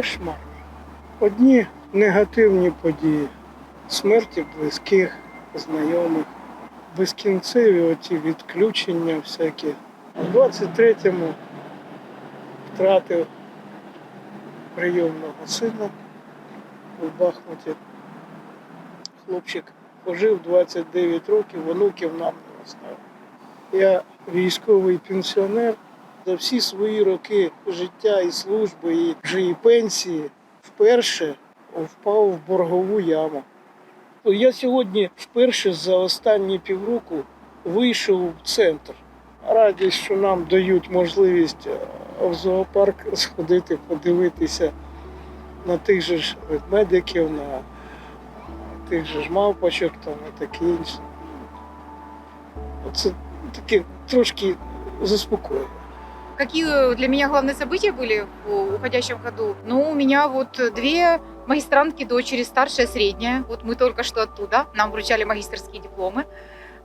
кошмарні. Одні негативні події, смерті близьких, знайомих, безкінцеві оці відключення всякі. У 23-му втратив прийомного сина у Бахмуті. Хлопчик пожив 29 років, онуків нам не оставив. Я військовий пенсіонер. За всі свої роки життя і служби, і вже і пенсії вперше впав в боргову яму. Я сьогодні вперше за останні півроку вийшов в центр. Радість, що нам дають можливість е, в зоопарк сходити, подивитися на тих же ж медиків, на тих же ж мавпочок там і таке інше. Це таке трошки заспокоює. Какие для меня главные события были в уходящем году? Ну, у меня вот две магистрантки, дочери, старшая, средняя. Вот мы только что оттуда. Нам вручали магистрские дипломы.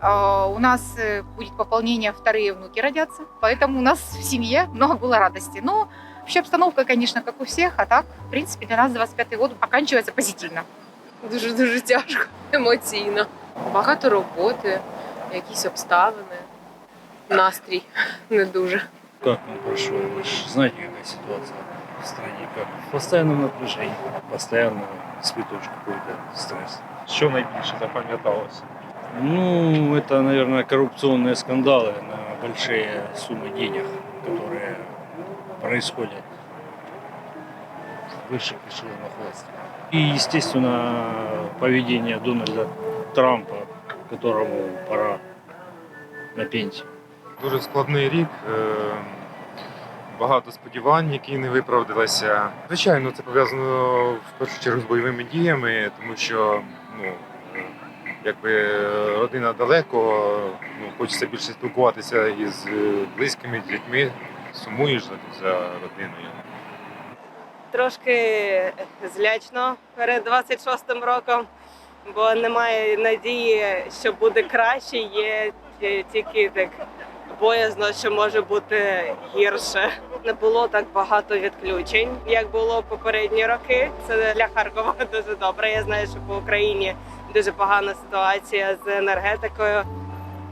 А, У нас э, будет пополнение, вторые внуки родятся. Поэтому у нас в семье много было радости. Но вообще обстановка, конечно, как у всех. А так, в принципе, для нас 25 год оканчивается позитивно. Дуже дуже тяжко, емоційно. Багато роботи, якісь обставини, настрій не дуже. Как он прошел? Вы же знаете, какая ситуация в стране. Как в постоянном напряжении, постоянно испытываешь какой-то стресс. Що найбільше запам'яталося? Ну, это, наверное, коррупционные скандалы на большие суммы денег, которые происходят в высших эшелонах власти. И, естественно, поведение Дональда Трампа, которому пора на пенсию. Дуже складний рік. е, Багато сподівань, які не виправдалися. Звичайно, це пов'язано в першу чергу з бойовими діями, тому що ну, якби родина далеко, ну, хочеться більше спілкуватися із е, близькими, з дітьми, сумуєш за, родиною. трошки злячно перед 26-м роком, бо немає надії, що буде краще. Є тільки так боязно, що може бути гірше. Не було так багато відключень, як було попередні роки. Це для Харкова дуже добре. Я знаю, що по Україні дуже погана ситуація з енергетикою.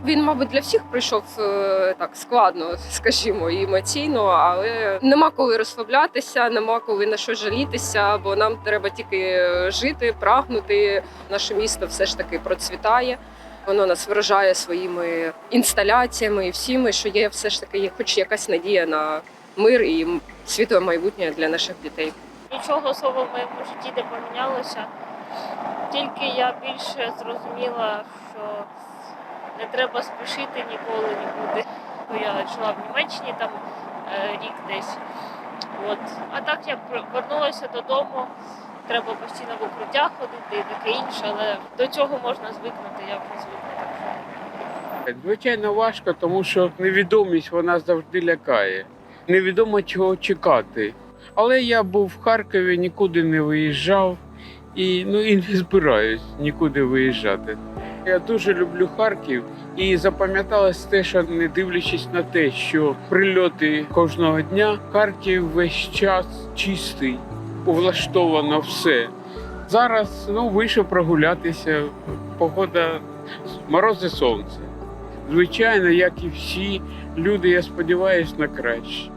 Він, мабуть, для всіх пройшов е, так складно, скажімо, емоційно, але нема коли розслаблятися, нема коли на що жалітися, бо нам треба тільки жити, прагнути. Наше місто все ж таки процвітає. Воно нас вражає своїми інсталяціями і всіми, що є все ж таки хоч якась надія на мир і світле майбутнє для наших дітей. Нічого особо в моєму житті не помінялося. Тільки я більше зрозуміла, що не треба спішити ніколи нікуди. Я жила в Німеччині там е, рік десь. От. А так я пр- вернулася додому. Треба постійно в укриття ходити і таке інше, але до цього можна звикнути, я вже звикла. Так Звичайно, важко, тому що невідомість вона завжди лякає. Невідомо чого чекати. Але я був в Харкові, нікуди не виїжджав і ну і не збираюсь нікуди виїжджати. Я дуже люблю Харків і запам'яталось те, що не дивлячись на те, що прильоти кожного дня, Харків весь час чистий, влаштовано все. Зараз ну вийшов прогулятися, погода морози сонце. Звичайно, як і всі люди, я сподіваюся на краще.